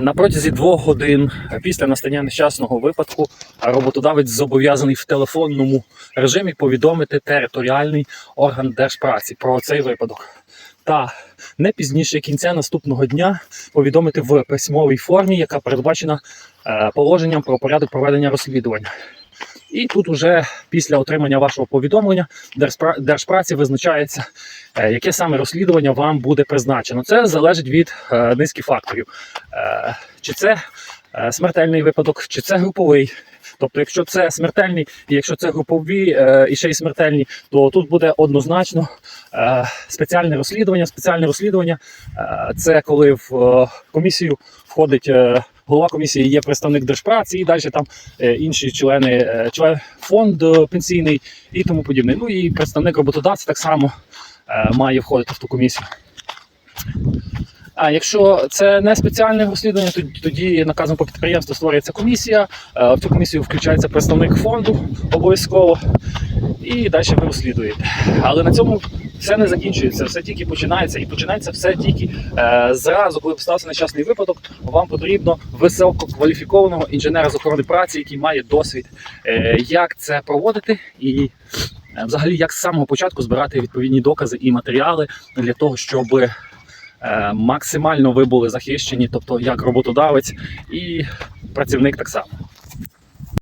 На протязі двох годин після настання нещасного випадку роботодавець зобов'язаний в телефонному режимі повідомити територіальний орган держпраці про цей випадок. Та не пізніше кінця наступного дня повідомити в письмовій формі, яка передбачена е, положенням про порядок проведення розслідування. І тут уже після отримання вашого повідомлення Держпра- держпраці визначається, е, яке саме розслідування вам буде призначено. Це залежить від е, низки факторів. Е, Чи це смертельний випадок, чи це груповий. Тобто, якщо це смертельний, і якщо це групові е, і ще й смертельні, то тут буде однозначно е, спеціальне розслідування. Спеціальне розслідування е, це коли в е, комісію входить е, голова комісії, є представник держпраці, і далі там е, інші члени, е, член фонд е, пенсійний і тому подібне. Ну і представник роботодавця так само е, має входити в ту комісію. А якщо це не спеціальне розслідування, тоді, тоді наказом по підприємству створюється комісія. В цю комісію включається представник фонду обов'язково, і далі ви розслідуєте. Але на цьому все не закінчується, все тільки починається, і починається все тільки е, зразу, коли стався нещасний випадок. Вам потрібно висококваліфікованого інженера з охорони праці, який має досвід, е, як це проводити і. е, Взагалі, як з самого початку збирати відповідні докази і матеріали для того, щоб е, максимально ви були захищені, тобто як роботодавець і працівник так само.